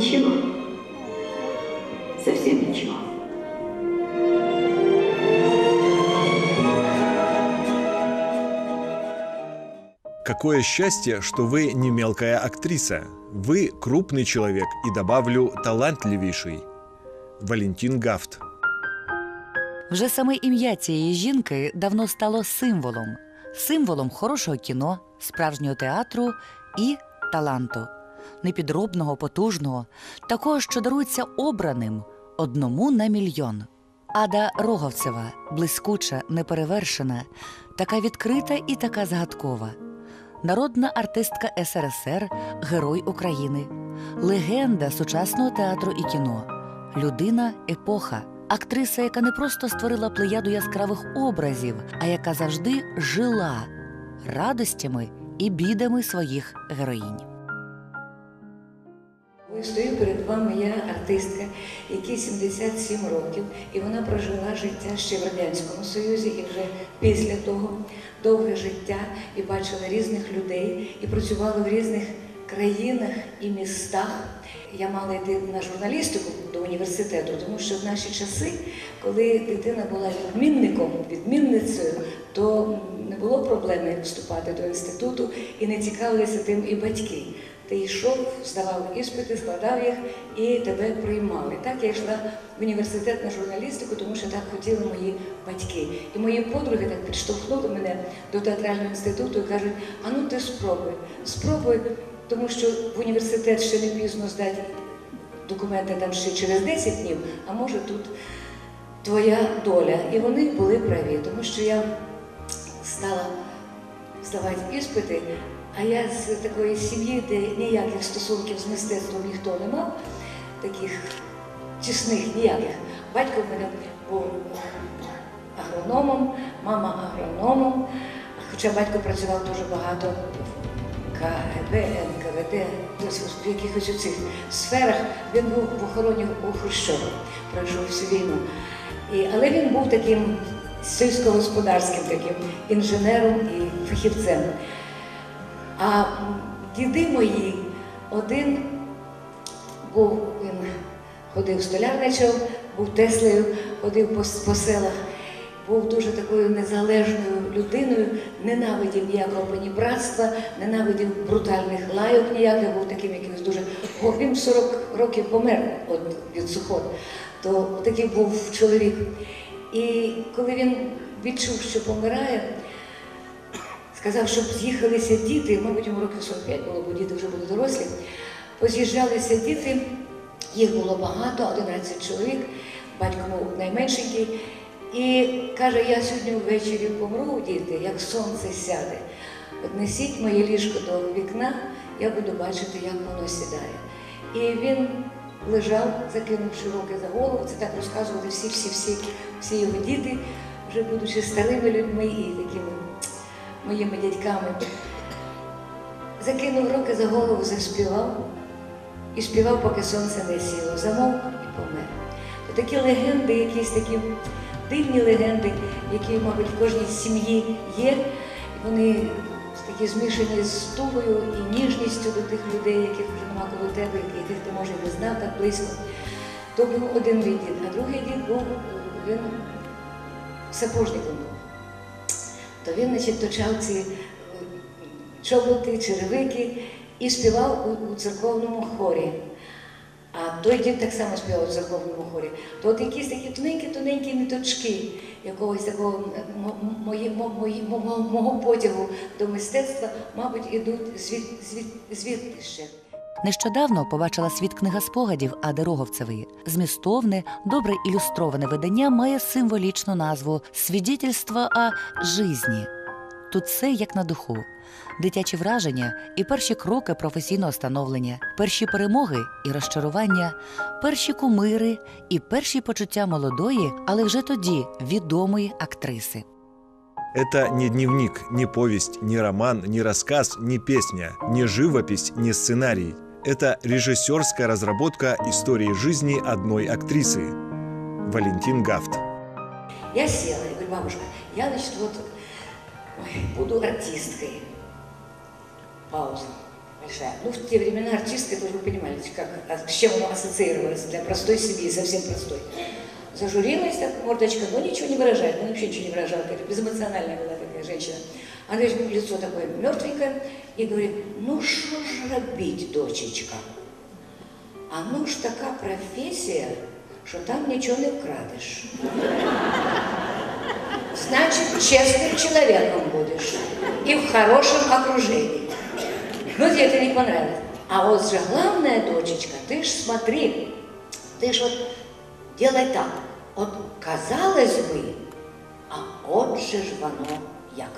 Ничего. Совсем ничего. Какое счастье, что вы не мелкая актриса. Вы крупный человек и, добавлю, талантливейший. Валентин Гафт. Вже саме ім'я цієї жінки давно стало символом символом хорошого кіно, справжнього театру і таланту, Непідробного, потужного, такого, що дарується обраним одному на мільйон. Ада Роговцева, блискуча, неперевершена, така відкрита і така загадкова. Народна артистка СРСР, Герой України, легенда сучасного театру і кіно, людина епоха, актриса, яка не просто створила плеяду яскравих образів, а яка завжди жила радостями і бідами своїх героїнь. Стою перед вами я артистка, якій 77 років, і вона прожила життя ще в Радянському Союзі, і вже після того довге життя, і бачила різних людей, і працювала в різних країнах і містах. Я мала йти на журналістику до університету, тому що в наші часи, коли дитина була відмінником, відмінницею, то не було проблеми вступати до інституту і не цікавилися тим і батьки. Ти йшов, здавав іспити, складав їх і тебе приймали. Так я йшла в університет на журналістику, тому що так хотіли мої батьки. І мої подруги так підштовхнули мене до театрального інституту і кажуть: а ну ти спробуй, спробуй, тому що в університет ще не пізно здати документи там ще через 10 днів, а може тут твоя доля. І вони були праві, тому що я стала здавати іспити, а я з такої сім'ї, де ніяких стосунків з мистецтвом ніхто не мав, таких тісних ніяких. Батько в мене був агрономом, мама агрономом, хоча батько працював дуже багато в КГБ, НКВД, в якихось у цих сферах. Він був в охороні у Хрущова, пройшов всю війну. І, але він був таким сільськогосподарським таким інженером і фахівцем. А діди мої, один був, він ходив столярничав, був Теслею, ходив по, по селах, був дуже такою незалежною людиною, ненавидів ніякого панібратства, ненавидів брутальних лайок ніяких, був таким якимось дуже. Він 40 років помер від сухот, то такий був чоловік. І коли він відчув, що помирає, сказав, щоб з'їхалися діти, мабуть, йому років 45 було, бо діти вже були дорослі. Поз'їжджалися діти, їх було багато, 11 чоловік, батько був найменшенький. І каже, я сьогодні ввечері помру, діти, як сонце сяде. От несіть моє ліжко до вікна, я буду бачити, як воно сідає. І він лежав, закинувши руки за голову. Це так розказували всі, всі, всі, всі його діти, вже будучи старими людьми і такими моїми дядьками. Закинув руки за голову, заспівав і співав, поки сонце не сіло, замовк і помер. То такі легенди, якісь такі дивні легенди, які, мабуть, в кожній сім'ї є. Вони такі змішані з тугою і ніжністю до тих людей, яких вже нема коло тебе, яких ти може не знав так близько. То був один мій дід, а другий дід був він сапожником. То він, значить, точав ці чоботи, черевики і співав у, у церковному хорі. А той дід так само співав у церковному хорі. То от якісь такі тоненькі-тоненькі ниточки якогось такого мого потягу до мистецтва, мабуть, ідуть звід, звід, звідти ще. Нещодавно побачила світ книга спогадів Ади Роговцевої. Змістовне, добре ілюстроване видання має символічну назву Свідетельство о жизні. Тут все як на духу. Дитячі враження і перші кроки професійного становлення, перші перемоги і розчарування, перші кумири і перші почуття молодої, але вже тоді відомої актриси. Это не дневник, не повесть, не роман, не рассказ, не песня, не живопись, не сценарий. Это режиссерская разработка истории жизни одной актрисы. Валентин Гафт. Я села и говорю, бабушка, я, значит, вот буду артисткой. Пауза. большая. Ну, в те времена артистка, это вы понимаете, как, а с чем она ассоциировалась для простой семьи, совсем простой. Зажурилась так, мордочка, но ничего не выражает, ну, вообще ничего не выражала, безэмоциональная была такая женщина. Она видишь, лицо такое мертвенькое, и говорит, ну що ж робить, дочечка? А ну ж така професія, що там нічого не вкрадеш. Значит, честным человеком будешь. И в хорошем окружении. Ну, тебе это не понравилось. А вот же главная, дочечка, ты ж смотри, ты ж вот делай так. Вот казалось бы, а от же ж воно як.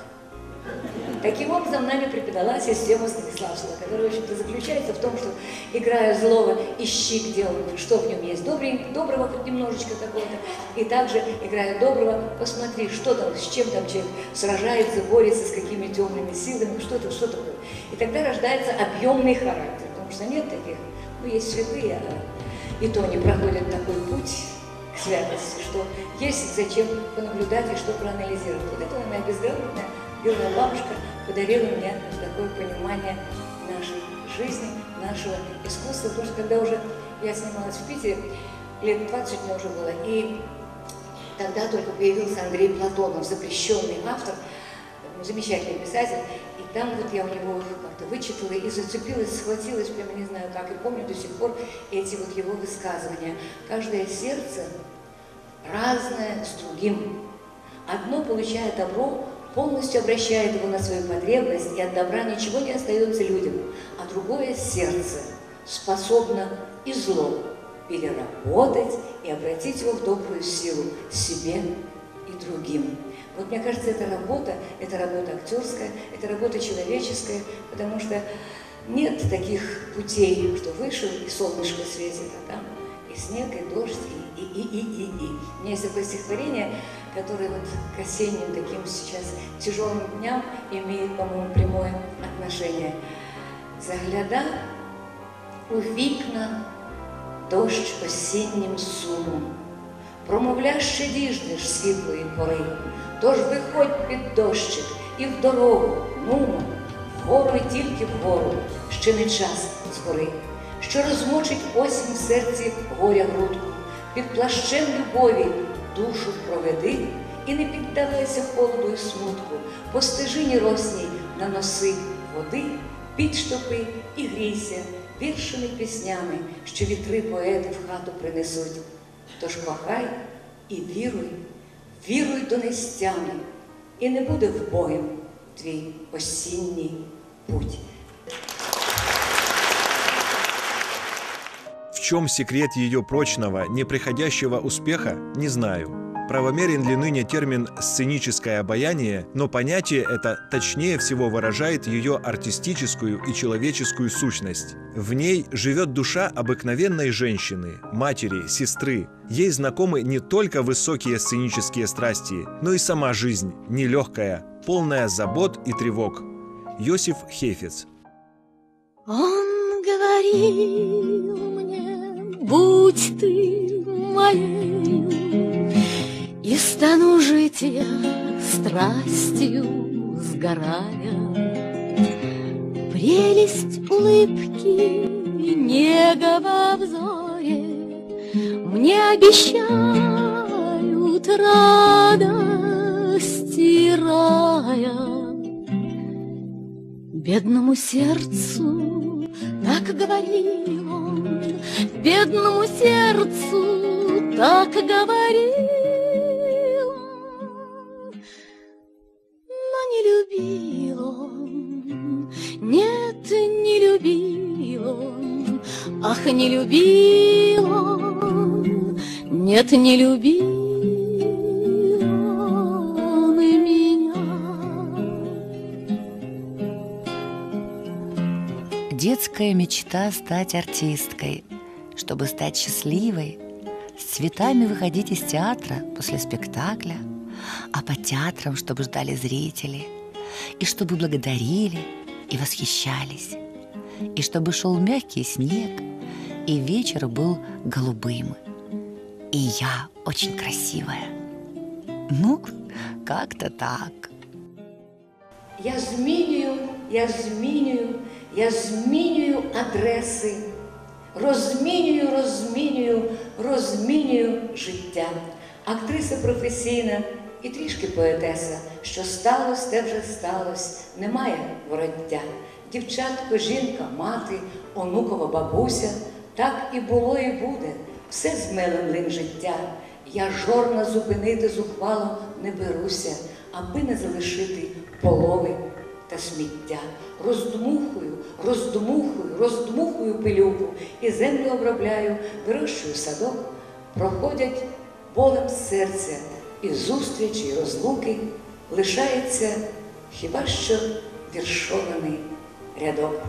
Таким образом, нами преподала система Станиславского, которая, в общем-то, заключается в том, что, играя злого, ищи, где он, что в нем есть добрый, доброго хоть немножечко какого-то, и также, играя доброго, посмотри, что там, с чем там человек сражается, борется, с какими темными силами, что то что такое. И тогда рождается объемный характер, потому что нет таких, ну, есть святые, а и то они проходят такой путь к святости, что есть зачем понаблюдать и что проанализировать. Вот это моя безграмотная белая бабушка подарила мне такое понимание нашей жизни, нашего искусства. Потому что когда уже я снималась в Питере, лет 20 мне уже было, и тогда только появился Андрей Платонов, запрещенный автор, замечательный писатель, и там вот я у него как-то вычитала и зацепилась, схватилась, прямо не знаю как, и помню до сих пор эти вот его высказывания. Каждое сердце разное с другим. Одно получает добро, полностью обращает его на свою потребность, и от добра ничего не остается людям, а другое сердце способно и зло переработать и обратить его в добрую силу себе и другим. Вот мне кажется, эта работа, это работа актерская, это работа человеческая, потому что нет таких путей, что вышел и солнышко светит, а там и снег, и дождь, и, и, и, и, и, и. У меня есть такое стихотворение, которое вот к осенним таким сейчас тяжелым дням имеет, по-моему, прямое отношение. Загляда у вікна дощ осіннім сумом, промовляш ще діждеш світлої пори, тож виходь під дощик і в дорогу, нумо, вгору і тільки вгору, ще не час згори, що розмочить осінь в серці горя грудку, під плащем любові душу проведи і не піддавайся холоду і смутку, по стежині росній наноси води, підштопи і грійся віршими піснями, що вітри поети в хату принесуть. Тож кохай і віруй, віруй до нестями, і не буде вбоєм твій осінній путь. Чем секрет ее прочного, неприходящего успеха, не знаю. Правомерен ли ныне термин «сценическое обаяние», но понятие это точнее всего выражает ее артистическую и человеческую сущность. В ней живет душа обыкновенной женщины, матери, сестры. Ей знакомы не только высокие сценические страсти, но и сама жизнь, нелегкая, полная забот и тревог. Йосиф Хейфец Он говорил мне, будь ты моей, И стану жить я страстью сгорая. Прелесть улыбки и нега во взоре Мне обещают радости рая. Бедному сердцу так говорил он, Бедному сердцу так говорил. Но не любил он, нет, не любил он, Ах, не любил он, нет, не любил Детская мечта стать артисткой, чтобы стать счастливой, с цветами выходить из театра после спектакля, а по театрам, чтобы ждали зрители, и чтобы благодарили и восхищались, и чтобы шел мягкий снег, и вечер был голубым, и я очень красивая. Ну, как-то так. Я змінюю, я змінюю, Я змінюю адреси, розмінюю, розмінюю, розмінюю життя. Актриса професійна і трішки поетеса. Що сталося, те вже сталося, немає вороття. Дівчатко, жінка, мати, онукова бабуся, так і було, і буде. Все з лим життя. Я жорна зупинити зухвало не беруся, аби не залишити полови та сміття. Роздмухую, роздмухую, роздмухую пилюку і землю обробляю, вирощую садок, проходять болем серця і зустрічі, і розлуки, лишається хіба що віршований рядок.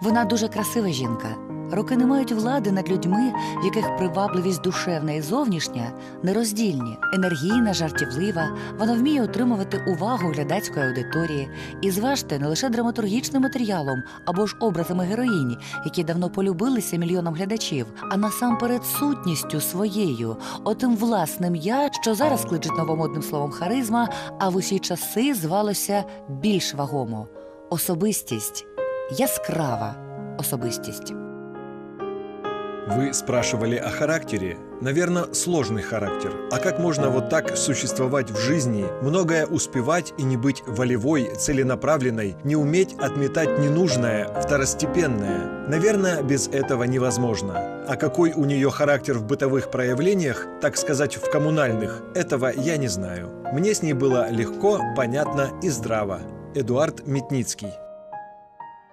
Вона дуже красива жінка. Роки не мають влади над людьми, в яких привабливість душевна і зовнішня нероздільні, енергійна, жартівлива. Вона вміє отримувати увагу глядацької аудиторії і зважте не лише драматургічним матеріалом або ж образами героїні, які давно полюбилися мільйонам глядачів, а насамперед сутністю своєю, отим власним я, що зараз кличуть новомодним словом харизма, а в усі часи звалося більш вагомо особистість яскрава особистість. Вы спрашивали о характере. Наверное, сложный характер. А как можно вот так существовать в жизни, многое успевать и не быть волевой, целенаправленной, не уметь отметать ненужное, второстепенное? Наверное, без этого невозможно. А какой у нее характер в бытовых проявлениях, так сказать, в коммунальных, этого я не знаю. Мне с ней было легко, понятно и здраво. Эдуард Метницкий.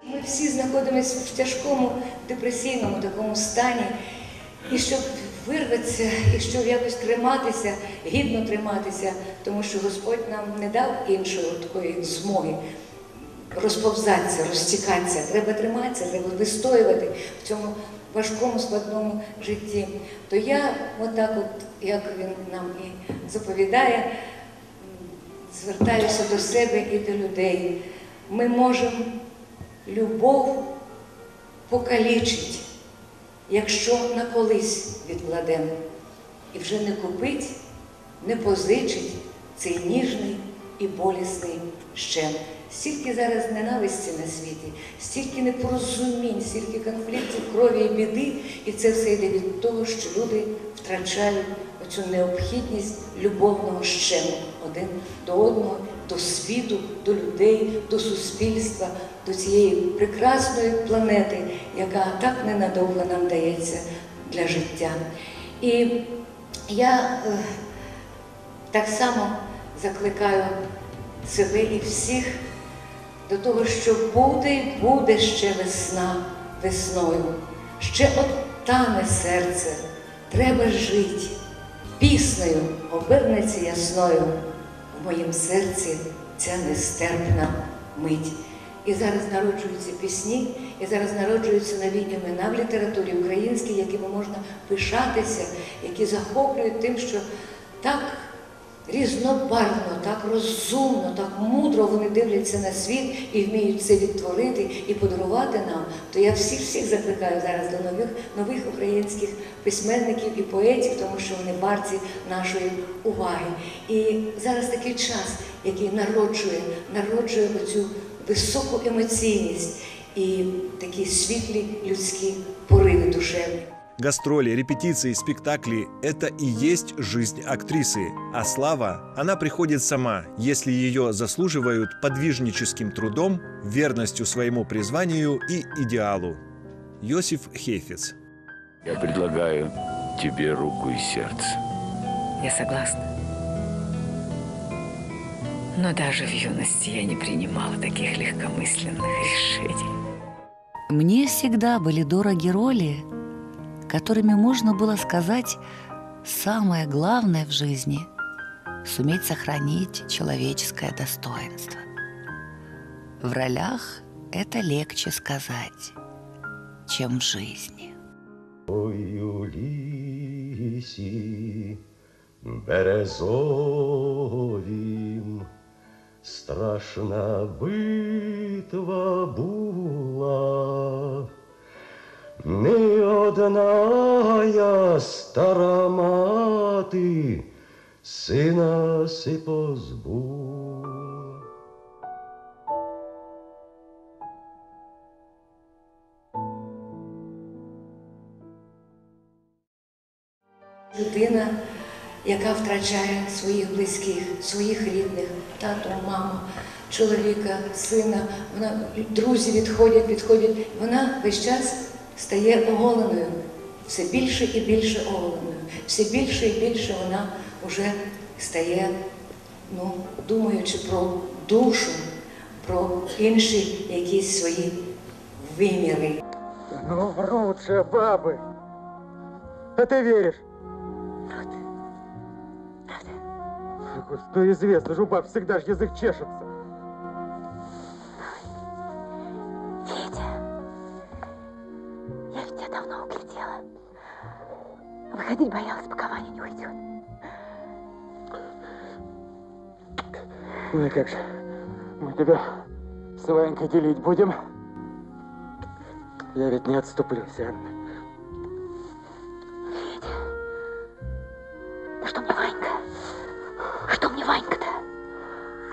Ми всі знаходимося в тяжкому депресійному такому стані. І щоб вирватися, і щоб якось триматися, гідно триматися, тому що Господь нам не дав іншої такої змоги розповзатися, розтікатися. Треба триматися, треба вистоювати в цьому важкому складному житті. То я, отак, от, як він нам і заповідає, звертаюся до себе і до людей. Ми можемо любов покалічить, якщо на колись відкладемо, і вже не купить, не позичить цей ніжний і болісний щем. Стільки зараз ненависті на світі, стільки непорозумінь, стільки конфліктів, крові і біди, і це все йде від того, що люди втрачають оцю необхідність любовного щему один до одного, до світу, до людей, до суспільства, до цієї прекрасної планети, яка так ненадовго нам дається для життя. І я е, так само закликаю себе і всіх до того, що буде, й буде ще весна весною, ще от тане серце, треба жити, піснею обернеться ясною в моїм серці ця нестерпна мить. І зараз народжуються пісні, і зараз народжуються нові імена в літературі українській, якими можна пишатися, які захоплюють тим, що так різнобарвно, так розумно, так мудро вони дивляться на світ і вміють це відтворити і подарувати нам. То я всіх всіх закликаю зараз до нових нових українських письменників і поетів, тому що вони барці нашої уваги. І зараз такий час, який народжує, народжує оцю високу емоційність і такі світлі людські пориви душевні. Гастроли, репетиции, спектакли – это и есть жизнь актрисы. А слава, она приходит сама, если ее заслуживают подвижническим трудом, верностью своему призванию и идеалу. Йосиф Хейфец. Я предлагаю тебе руку и сердце. Я согласна. Но даже в юности я не принимала таких легкомысленных решений. Мне всегда были дороги роли, которыми можно было сказать самое главное в жизни – суметь сохранить человеческое достоинство. В ролях это легче сказать, чем в жизни. Ой, у лісі березовім страшна битва була. не одная стара мати сина си позбула. Людина, яка втрачає своїх близьких, своїх рідних, тату, маму, чоловіка, сина, вона друзі відходять, відходять. Вона весь час стає оголеною, все більше і більше оголеною, все більше і більше вона вже стає, ну, думаючи про душу, про інші якісь свої виміри. Ну, врут же бабы. А ты веришь? Господи, известно же, у баб всегда же язык чешется. Ну и как же, мы тебя с Ванькой делить будем? Я ведь не отступлюсь, Анна. Да что мне Ванька? Что мне Ванька-то?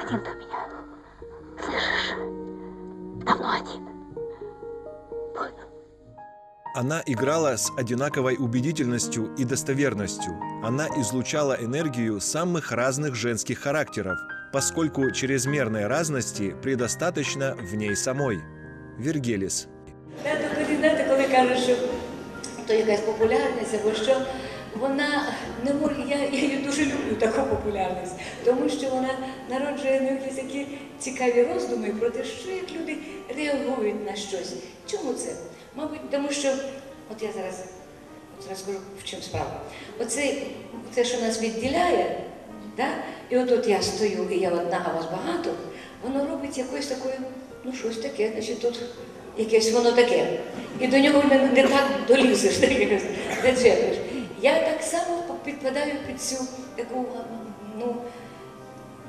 Один ты у меня. Слышишь? Давно один. Понял. Она играла с одинаковой убедительностью и достоверностью. Она излучала энергию самых разных женских характеров, поскольку чрезмерной разности предостаточно в ней самой. Вергелис. Я то тоді, знаєте, коли кажуть, що то якась популярність або що, вона не може, я, я її дуже люблю, таку популярність, тому що вона народжує в якісь такі цікаві роздуми про те, що як люди реагують на щось. Чому це? Мабуть, тому що, от я зараз, от зараз скажу, в чому справа. Оце, це, що нас відділяє, да? І от от я стою, і я одна, а вас багато, воно робить якоюсь такою, ну щось таке, значить тут якесь воно таке. І до нього не, не так долізеш, не чепиш. Я так само підпадаю під цю таку, ну,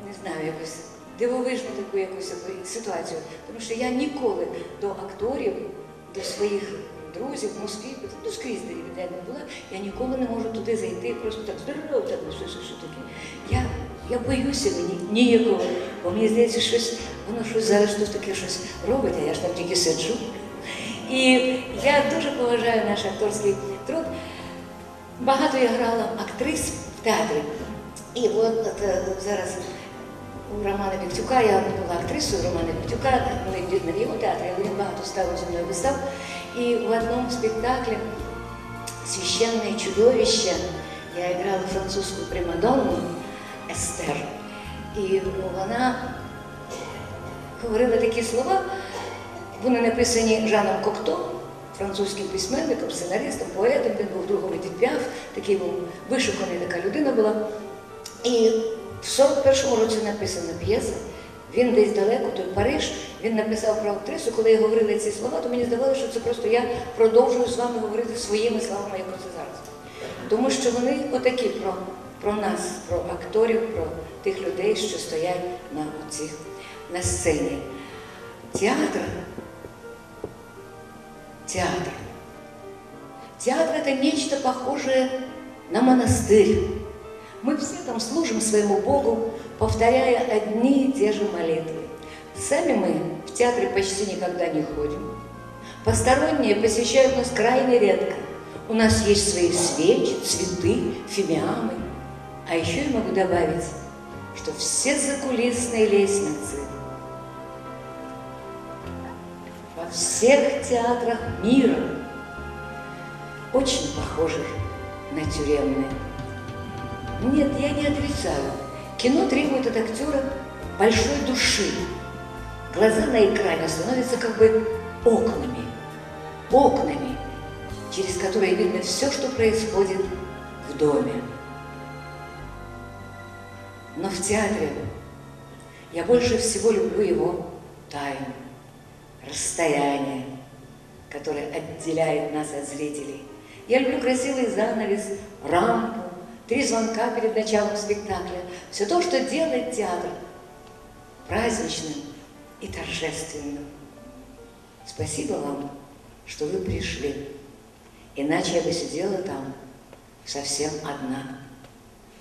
не знаю, якусь дивовижну таку якусь ситуацію. Тому що я ніколи до акторів, до своїх друзів в Москві, ну скрізь де я не була, я ніколи не можу туди зайти, просто так що, що таке. Я, я боюся мені ніякого, бо мені здається, щось, воно щось зараз тут таке щось робить, а я ж там тільки сиджу. І я дуже поважаю наш акторський труд. Багато я грала актрис в театрі. І от е, зараз у Романа Віктюка, я була актрисою Романа Віктюка, ми в його театрі, але він багато ставив зі мною вистав. І в одному спектаклі «Священное чудовище» я играла французскую примадонну Естер. І вона говорила такі слова, вони написані Жаном Кокто, французьким письменником, сценаристом, поетом, він був другом Піаф, такий був вишуканий така людина була. І в 41-му році написана п'єса. Він десь далеко, той Париж, він написав про актрису. Коли я говорила ці слова, то мені здавалося, що це просто я продовжую з вами говорити своїми словами, як це зараз. Тому що вони отакі про, про нас, про акторів, про тих людей, що стоять на, цих, на сцені. Театр. Театр. Театр – это нечто похожее на монастырь. Мы все там служим своему Богу, повторяя одни и те же молитвы. Сами мы в театре почти никогда не ходим. Посторонние посещают нас крайне редко. У нас есть свои свечи, цветы, фимиамы. А еще я могу добавить, что все закулисные лестницы во всех театрах мира очень похожи на тюремные. Нет, я не отрицаю. Кино требует от актера большой души. Глаза на экране становятся как бы окнами. Окнами, через которые видно все, что происходит в доме. Но в театре я больше всего люблю его тайну, расстояние, которое отделяет нас от зрителей. Я люблю красивый занавес, рампу, три звонка перед началом спектакля. Все то, что делает театр праздничным и торжественным. Спасибо вам, что вы пришли. Иначе я бы сидела там совсем одна.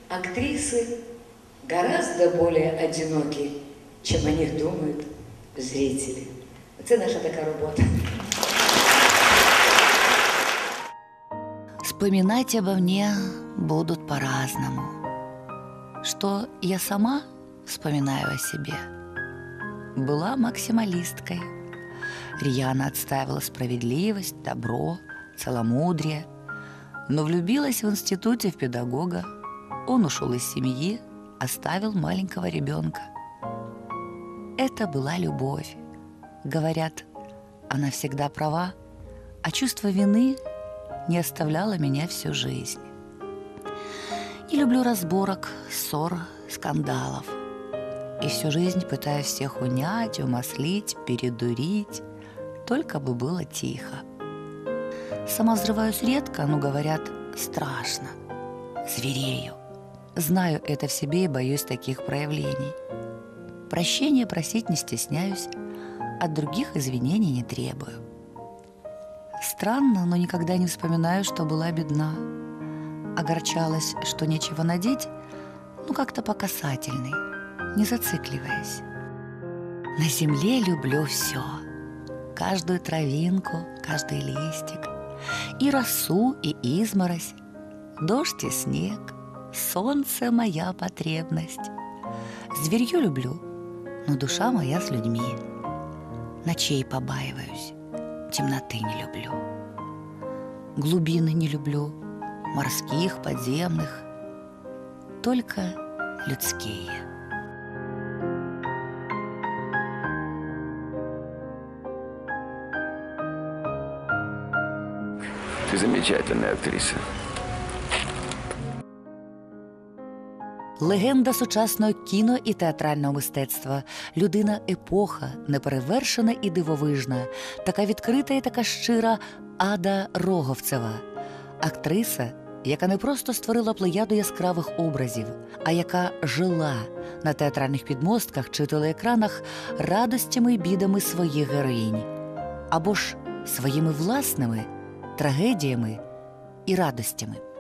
Актрисы гораздо более одиноки, чем о них думают зрители. Це наша така робота. Вспоминать обо мне будут по-разному. Что я сама вспоминаю о себе. Была максималисткой. Рьяно отстаивала справедливость, добро, целомудрие. Но влюбилась в институте в педагога. Он ушел из семьи, оставил маленького ребенка. Это была любовь. Говорят, она всегда права, а чувство вины не оставляло меня всю жизнь. Не люблю разборок, ссор, скандалов. И всю жизнь пытаюсь всех унять, умаслить, передурить, только бы было тихо. Сама взрываюсь редко, но говорят страшно. Зверею. Знаю это в себе и боюсь таких проявлений. Прощения просить не стесняюсь, от других извинений не требую. Странно, но никогда не вспоминаю, что была бедна. Огорчалась, что нечего надеть, ну как-то по касательной, не зацикливаясь. На земле люблю все. Каждую травинку, каждый листик, и росу, и изморозь, дождь и снег, солнце моя потребность. Зверье люблю, но душа моя с людьми. Ночей побаиваюсь, темноты не люблю. Глубины не люблю, морских, подземных, только людские. Ты замечательная актриса. Легенда сучасного кіно і театрального мистецтва, людина епоха, неперевершена і дивовижна, така відкрита і така щира Ада Роговцева, актриса, яка не просто створила плеяду яскравих образів, а яка жила на театральних підмостках чи телеекранах радостями і бідами своїх героїнь, або ж своїми власними трагедіями і радостями.